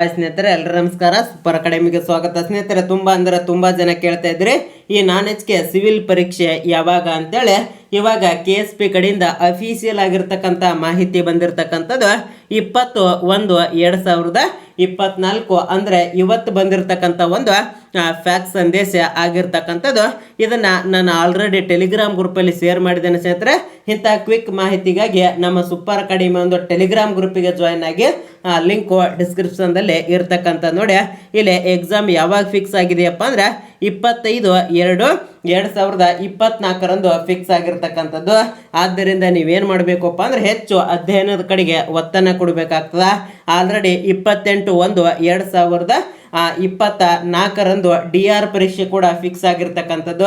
ಸ್ನೇಹಿತರೆ ಎಲ್ಲರೂ ನಮಸ್ಕಾರ. ಸೂಪರ್ ಅಕಾಡೆಮಿಗೆ ಸ್ವಾಗತ. ಸ್ನೇಹಿತರೆ, ತುಂಬಾ ಅಂದ್ರೆ ತುಂಬಾ ಜನ ಕೇಳ್ತಾ ಇದ್ರಿ, ಈ ನಾನ್ ಎಚ್ ಕೆ ಸಿವಿಲ್ ಪರೀಕ್ಷೆ ಯಾವಾಗ ಅಂತೇಳಿ, ಇವಾಗ ಕೆ ಎಸ್ ಪಿ ಕಡೆಯಿಂದ ಅಫಿಷಿಯಲ್ ಆಗಿರ್ತಕ್ಕಂಥ ಮಾಹಿತಿ ಬಂದಿರತಕ್ಕಂಥದ್ದು ಇಪ್ಪತ್ತು ಒಂದು ಎರಡು ಸಾವಿರದ ಇಪ್ಪತ್ನಾಲ್ಕು ಅಂದ್ರೆ ಇವತ್ತು ಬಂದಿರತಕ್ಕಂಥ ಒಂದು ಫ್ಯಾಕ್ಸ್ ಸಂದೇಶ ಆಗಿರ್ತಕ್ಕಂಥದ್ದು. ಇದನ್ನ ನಾನು ಆಲ್ರೆಡಿ ಟೆಲಿಗ್ರಾಮ್ ಗ್ರೂಪಲ್ಲಿ ಶೇರ್ ಮಾಡಿದ್ದೇನೆ ಸ್ನೇಹಿತರೆ. ಇಂಥ ಕ್ವಿಕ್ ಮಾಹಿತಿಗಾಗಿ ನಮ್ಮ ಸೂಪರ್ ಅಕಾಡೆಮಿ ಒಂದು ಟೆಲಿಗ್ರಾಮ್ ಗ್ರೂಪಿಗೆ ಜಾಯ್ನ್ ಆಗಿ ಲಿಂಕು ಡಿಸ್ಕ್ರಿಪ್ಷನ್ದಲ್ಲಿ ಇರ್ತಕ್ಕಂಥ ನೋಡಿ. ಇಲ್ಲಿ ಎಕ್ಸಾಮ್ ಯಾವಾಗ ಫಿಕ್ಸ್ ಆಗಿದೆಯಪ್ಪ ಅಂದ್ರೆ ಇಪ್ಪತ್ತೈದು, ಎರಡು ಎರಡು ಸಾವಿರದ ಇಪ್ಪತ್ನಾಲ್ಕರಂದು ಫಿಕ್ಸ್ ಆಗಿರ್ತಕ್ಕಂಥದ್ದು. ಆದ್ದರಿಂದ ನೀವೇನು ಮಾಡಬೇಕಪ್ಪ ಅಂದ್ರೆ ಹೆಚ್ಚು ಅಧ್ಯಯನದ ಕಡೆಗೆ ಒತ್ತನ್ನು ಕೊಡಬೇಕಾಗ್ತದೆ. ಆಲ್ರೆಡಿ ಇಪ್ಪತ್ತೆಂಟು ಒಂದು, ಎರಡು ಸಾವಿರದ ಇಪ್ಪತ್ತ ನಾಲ್ಕರಂದು ಡಿ ಆರ್ ಪರೀಕ್ಷೆ ಕೂಡ ಫಿಕ್ಸ್ ಆಗಿರ್ತಕ್ಕಂಥದ್ದು.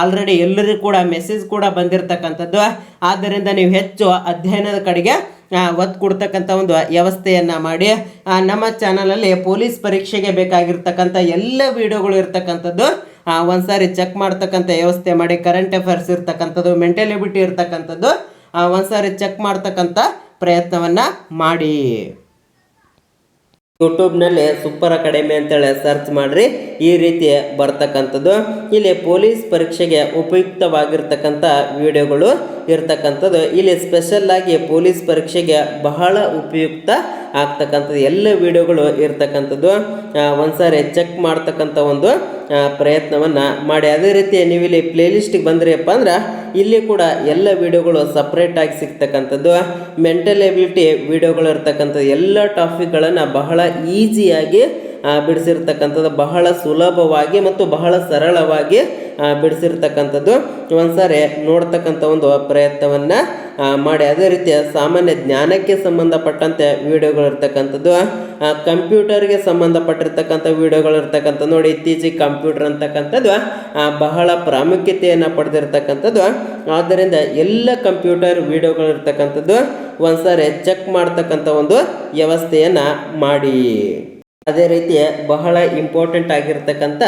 ಆಲ್ರೆಡಿ ಎಲ್ಲರಿಗೂ ಕೂಡ ಮೆಸೇಜ್ ಕೂಡ ಬಂದಿರತಕ್ಕಂಥದ್ದು. ಆದ್ದರಿಂದ ನೀವು ಹೆಚ್ಚು ಅಧ್ಯಯನದ ಕಡೆಗೆ ಒತ್ತು ಕೊಡ್ತಕ್ಕಂಥ ಒಂದು ವ್ಯವಸ್ಥೆಯನ್ನು ಮಾಡಿ. ನಮ್ಮ ಚಾನಲಲ್ಲಿ ಪೊಲೀಸ್ ಪರೀಕ್ಷೆಗೆ ಬೇಕಾಗಿರ್ತಕ್ಕಂಥ ಎಲ್ಲ ವಿಡಿಯೋಗಳು ಇರ್ತಕ್ಕಂಥದ್ದು ಆ, ಒಂದ್ಸಾರಿ ಚೆಕ್ ಮಾಡ್ತಕ್ಕಂಥ ವ್ಯವಸ್ಥೆ ಮಾಡಿ. ಕರೆಂಟ್ ಅಫೇರ್ಸ್ ಇರ್ತಕ್ಕಂಥದ್ದು ಮೆಂಟಲಿಬಿಟಿ ಇರ್ತಕ್ಕಂಥದ್ದು ಒಂದು ಒಂದ್ಸಾರಿ ಚೆಕ್ ಮಾಡ್ತಕ್ಕಂಥ ಪ್ರಯತ್ನವನ್ನು ಮಾಡಿ. ಯೂಟ್ಯೂಬ್ನಲ್ಲಿ ಸೂಪರ್ ಅಕಾಡೆಮಿ ಅಂತೇಳಿ ಸರ್ಚ್ ಮಾಡಿರಿ ಈ ರೀತಿ ಬರ್ತಕ್ಕಂಥದ್ದು. ಇಲ್ಲಿ ಪೊಲೀಸ್ ಪರೀಕ್ಷೆಗೆ ಉಪಯುಕ್ತವಾಗಿರ್ತಕ್ಕಂಥ ವಿಡಿಯೋಗಳು ಇರ್ತಕ್ಕಂಥದ್ದು. ಇಲ್ಲಿ ಸ್ಪೆಷಲ್ ಆಗಿ ಪೊಲೀಸ್ ಪರೀಕ್ಷೆಗೆ ಬಹಳ ಉಪಯುಕ್ತ ಆಗ್ತಕ್ಕಂಥದ್ದು. ಎಲ್ಲ ವಿಡಿಯೋಗಳು ಇರ್ತಕ್ಕಂಥದ್ದು. ಒಂದು ಒಂದ್ಸಾರಿ ಚೆಕ್ ಮಾಡ್ತಕ್ಕಂಥ ಒಂದು ಪ್ರಯತ್ನವನ್ನು ಮಾಡಿ. ಅದೇ ರೀತಿ ನೀವು ಇಲ್ಲಿ ಪ್ಲೇಲಿಸ್ಟಿಗೆ ಬಂದ್ರಿಯಪ್ಪ ಅಂದ್ರೆ, ಇಲ್ಲಿ ಕೂಡ ಎಲ್ಲ ವಿಡಿಯೋಗಳು ಸಪ್ರೇಟಾಗಿ ಸಿಗ್ತಕ್ಕಂಥದ್ದು. ಮೆಂಟಲ್ ಎಬಿಲಿಟಿ ವಿಡಿಯೋಗಳು ಇರ್ತಕ್ಕಂಥದ್ದು. ಎಲ್ಲ ಟಾಪಿಕ್ಗಳನ್ನು ಬಹಳ ಈಸಿಯಾಗಿ ಬಿಡಿಸಿರ್ತಕ್ಕಂಥದ್ದು. ಬಹಳ ಸುಲಭವಾಗಿ ಮತ್ತು ಬಹಳ ಸರಳವಾಗಿ ಬಿಡಿಸಿರ್ತಕ್ಕಂಥದ್ದು. ಒಂದ್ಸಾರಿ ನೋಡ್ತಕ್ಕಂಥ ಒಂದು ಪ್ರಯತ್ನವನ್ನು ಮಾಡಿ. ಅದೇ ರೀತಿಯ ಸಾಮಾನ್ಯ ಜ್ಞಾನಕ್ಕೆ ಸಂಬಂಧಪಟ್ಟಂತೆ ವಿಡಿಯೋಗಳು ಇರ್ತಕ್ಕಂಥದ್ದು ಆ, ಕಂಪ್ಯೂಟರ್ಗೆ ಸಂಬಂಧಪಟ್ಟಿರ್ತಕ್ಕಂಥ ವಿಡಿಯೋಗಳು ಇರ್ತಕ್ಕಂಥ ನೋಡಿ ಇತ್ತೀಚೆಗೆ ಕಂಪ್ಯೂಟರ್ ಅಂತಕ್ಕಂಥದ್ದು ಬಹಳ ಪ್ರಾಮುಖ್ಯತೆಯನ್ನು ಪಡೆದಿರ್ತಕ್ಕಂಥದ್ದು. ಆದ್ದರಿಂದ ಎಲ್ಲ ಕಂಪ್ಯೂಟರ್ ವಿಡಿಯೋಗಳು ಇರ್ತಕ್ಕಂಥದ್ದು ಒಂದ್ಸಾರಿ ಚೆಕ್ ಮಾಡ್ತಕ್ಕಂಥ ಒಂದು ವ್ಯವಸ್ಥೆಯನ್ನು ಮಾಡಿ. ಅದೇ ರೀತಿ ಬಹಳ ಇಂಪಾರ್ಟೆಂಟ್ ಆಗಿರ್ತಕ್ಕಂಥ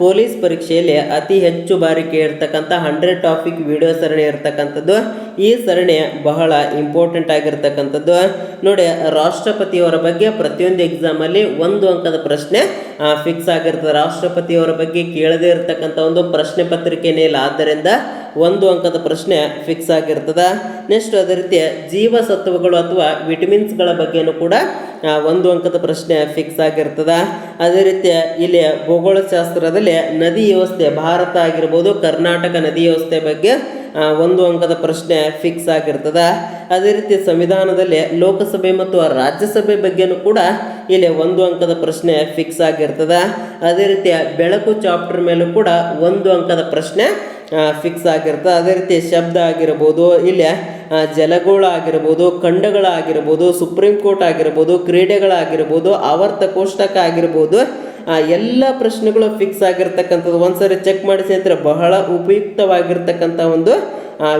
ಪೊಲೀಸ್ ಪರೀಕ್ಷೆಯಲ್ಲಿ ಅತಿ ಹೆಚ್ಚು ಬಾರಿ ಕೇಳಿರ್ತಕ್ಕಂಥ ಹಂಡ್ರೆಡ್ ಟಾಪಿಕ್ ವಿಡಿಯೋ ಸರಣಿ ಇರತಕ್ಕಂಥದ್ದು. ಈ ಸರಣಿ ಬಹಳ ಇಂಪಾರ್ಟೆಂಟ್ ಆಗಿರ್ತಕ್ಕಂಥದ್ದು. ನೋಡಿ, ರಾಷ್ಟ್ರಪತಿಯವರ ಬಗ್ಗೆ ಪ್ರತಿಯೊಂದು ಎಕ್ಸಾಮಲ್ಲಿ ಒಂದು ಅಂಕದ ಪ್ರಶ್ನೆ ಫಿಕ್ಸ್ ಆಗಿರ್ತದೆ. ರಾಷ್ಟ್ರಪತಿಯವರ ಬಗ್ಗೆ ಕೇಳದೇ ಇರತಕ್ಕಂಥ ಒಂದು ಪ್ರಶ್ನೆ ಪತ್ರಿಕೆನೇ ಇಲ್ಲ ಆದ್ದರಿಂದ ಒಂದು ಅಂಕದ ಪ್ರಶ್ನೆ ಫಿಕ್ಸ್ ಆಗಿರ್ತದೆ. ನೆಕ್ಸ್ಟ್ ಅದೇ ರೀತಿ ಜೀವಸತ್ವಗಳು ಅಥವಾ ವಿಟಮಿನ್ಸ್ಗಳ ಬಗ್ಗೆನೂ ಕೂಡ ಒಂದು ಅಂಕದ ಪ್ರಶ್ನೆ ಫಿಕ್ಸ್ ಆಗಿರ್ತದೆ. ಅದೇ ರೀತಿ ಇಲ್ಲಿ ಭೂಗೋಳಶಾಸ್ತ್ರದಲ್ಲಿ ನದಿ ವ್ಯವಸ್ಥೆ ಭಾರತ ಆಗಿರ್ಬೋದು, ಕರ್ನಾಟಕ ನದಿ ವ್ಯವಸ್ಥೆ ಬಗ್ಗೆ ಒಂದು ಅಂಕದ ಪ್ರಶ್ನೆ ಫಿಕ್ಸ್ ಆಗಿರ್ತದೆ. ಅದೇ ರೀತಿ ಸಂವಿಧಾನದಲ್ಲಿ ಲೋಕಸಭೆ ಮತ್ತು ರಾಜ್ಯಸಭೆ ಬಗ್ಗೆನೂ ಕೂಡ ಇಲ್ಲಿ ಒಂದು ಅಂಕದ ಪ್ರಶ್ನೆ ಫಿಕ್ಸ್ ಆಗಿರ್ತದೆ. ಅದೇ ರೀತಿ ಬೆಳಕು ಚಾಪ್ಟರ್ ಮೇಲೂ ಕೂಡ ಒಂದು ಅಂಕದ ಪ್ರಶ್ನೆ ಫಿಕ್ಸ್ ಆಗಿರ್ತದೆ ಅದೇ ರೀತಿ ಶಬ್ದ ಆಗಿರ್ಬೋದು ಇಲ್ಲಿ ಆ, ಜಲಗೋಳ ಆಗಿರ್ಬೋದು ಖಂಡಗಳಾಗಿರ್ಬೋದು ಸುಪ್ರೀಂ ಕೋರ್ಟ್ ಆಗಿರ್ಬೋದು ಕ್ರೀಡೆಗಳಾಗಿರ್ಬೋದು ಆವರ್ತ ಕೋಷ್ಟಕ ಆಗಿರ್ಬೋದು ಎಲ್ಲ ಪ್ರಶ್ನೆಗಳು ಫಿಕ್ಸ್ ಆಗಿರ್ತಕ್ಕಂಥದ್ದು. ಒಂದ್ಸರಿ ಚೆಕ್ ಮಾಡಿ ಸ್ನೇಹಿತರೆ ಬಹಳ ಉಪಯುಕ್ತವಾಗಿರ್ತಕ್ಕಂಥ ಒಂದು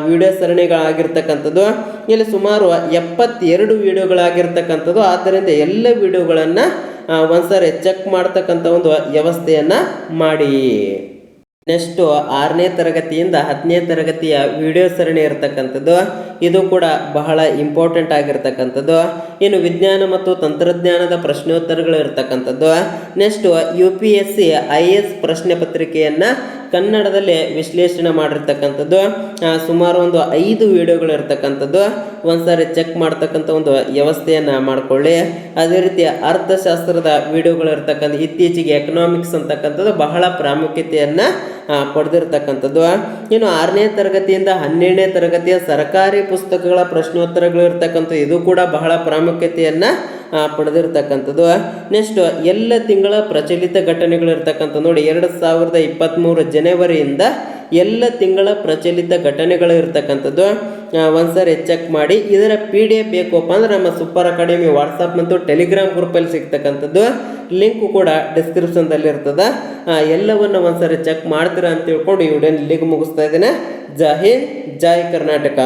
ವಿಡಿಯೋ ಸರಣಿಗಳಾಗಿರ್ತಕ್ಕಂಥದ್ದು. ಇಲ್ಲಿ ಸುಮಾರು ಎಪ್ಪತ್ತೆರಡು ವಿಡಿಯೋಗಳಾಗಿರ್ತಕ್ಕಂಥದ್ದು ಆದ್ದರಿಂದ ಎಲ್ಲ ವಿಡಿಯೋಗಳನ್ನು ಒಂದ್ಸರಿ ಚೆಕ್ ಮಾಡ್ತಕ್ಕಂಥ ಒಂದು ವ್ಯವಸ್ಥೆಯನ್ನು ಮಾಡಿ. ನೆಕ್ಸ್ಟು ಆರನೇ ತರಗತಿಯಿಂದ ಹತ್ತನೇ ತರಗತಿಯ ವಿಡಿಯೋ ಸರಣಿ ಇರತಕ್ಕಂಥದ್ದು. ಇದು ಕೂಡ ಬಹಳ ಇಂಪಾರ್ಟೆಂಟ್ ಆಗಿರ್ತಕ್ಕಂಥದ್ದು. ಇನ್ನು ವಿಜ್ಞಾನ ಮತ್ತು ತಂತ್ರಜ್ಞಾನದ ಪ್ರಶ್ನೋತ್ತರಗಳು ಇರತಕ್ಕಂಥದ್ದು. Next U P S C I S ಪ್ರಶ್ನೆ ಪತ್ರಿಕೆಯನ್ನು ಕನ್ನಡದಲ್ಲಿ ವಿಶ್ಲೇಷಣೆ ಮಾಡಿರ್ತಕ್ಕಂಥದ್ದು. ಸುಮಾರು ಒಂದು ಐದು ವಿಡಿಯೋಗಳು ಇರ್ತಕ್ಕಂಥದ್ದು. ಒಂದ್ಸಾರಿ ಚೆಕ್ ಮಾಡ್ತಕ್ಕಂಥ ಒಂದು ವ್ಯವಸ್ಥೆಯನ್ನು ಮಾಡಿಕೊಳ್ಳಿ. ಅದೇ ರೀತಿ ಅರ್ಥಶಾಸ್ತ್ರದ ವಿಡಿಯೋಗಳು ಇರ್ತಕ್ಕಂಥ, ಇತ್ತೀಚೆಗೆ ಎಕನಾಮಿಕ್ಸ್ ಅಂತಕ್ಕಂಥದ್ದು ಬಹಳ ಪ್ರಾಮುಖ್ಯತೆಯನ್ನು ಪಡೆದಿರ್ತಕ್ಕಂಥದ್ದು. ಇನ್ನು ಆರನೇ ತರಗತಿಯಿಂದ ಹನ್ನೆರಡನೇ ತರಗತಿಯ ಸರ್ಕಾರಿ ಪುಸ್ತಕಗಳ ಪ್ರಶ್ನೋತ್ತರಗಳು ಇರ್ತಕ್ಕಂಥ ಇದು ಕೂಡ ಬಹಳ ಪ್ರಾಮುಖ್ಯತೆಯನ್ನು ಪಡೆದಿರ್ತಕ್ಕಂಥದ್ದು. ನೆಕ್ಸ್ಟ್ ಎಲ್ಲ ತಿಂಗಳ ಪ್ರಚಲಿತ ಘಟನೆಗಳು ಇರ್ತಕ್ಕಂಥ ನೋಡಿ, ಎರಡು ಸಾವಿರದ ಇಪ್ಪತ್ತ್ಮೂರು ಜನವರಿಯಿಂದ ಎಲ್ಲ ತಿಂಗಳ ಪ್ರಚಲಿತ ಘಟನೆಗಳು ಇರ್ತಕ್ಕಂಥದ್ದು. ಒಂದ್ಸರಿ ಚೆಕ್ ಮಾಡಿ. ಇದರ ಪಿ ಡಿ ಎಫ್ ಬೇಕಪ್ಪ ಅಂದ್ರೆ ನಮ್ಮ ಸೂಪರ್ ಅಕಾಡೆಮಿ ವಾಟ್ಸಪ್ ಮತ್ತು ಟೆಲಿಗ್ರಾಮ್ ಗ್ರೂಪಲ್ಲಿ ಸಿಗ್ತಕ್ಕಂಥದ್ದು. ಲಿಂಕು ಕೂಡ ಡಿಸ್ಕ್ರಿಪ್ಷನ್ದಲ್ಲಿ ಇರ್ತದೆ. ಎಲ್ಲವನ್ನು ಒಂದ್ಸರಿ ಚೆಕ್ ಮಾಡ್ತೀರಾ ಅಂತ ತಿಳ್ಕೊಂಡು ಈ ಲಿಂಕ್ ಮುಗಿಸ್ತಾ ಇದ್ದೇನೆ. ಜೈ ಹಿಂದ್ ಕರ್ನಾಟಕ.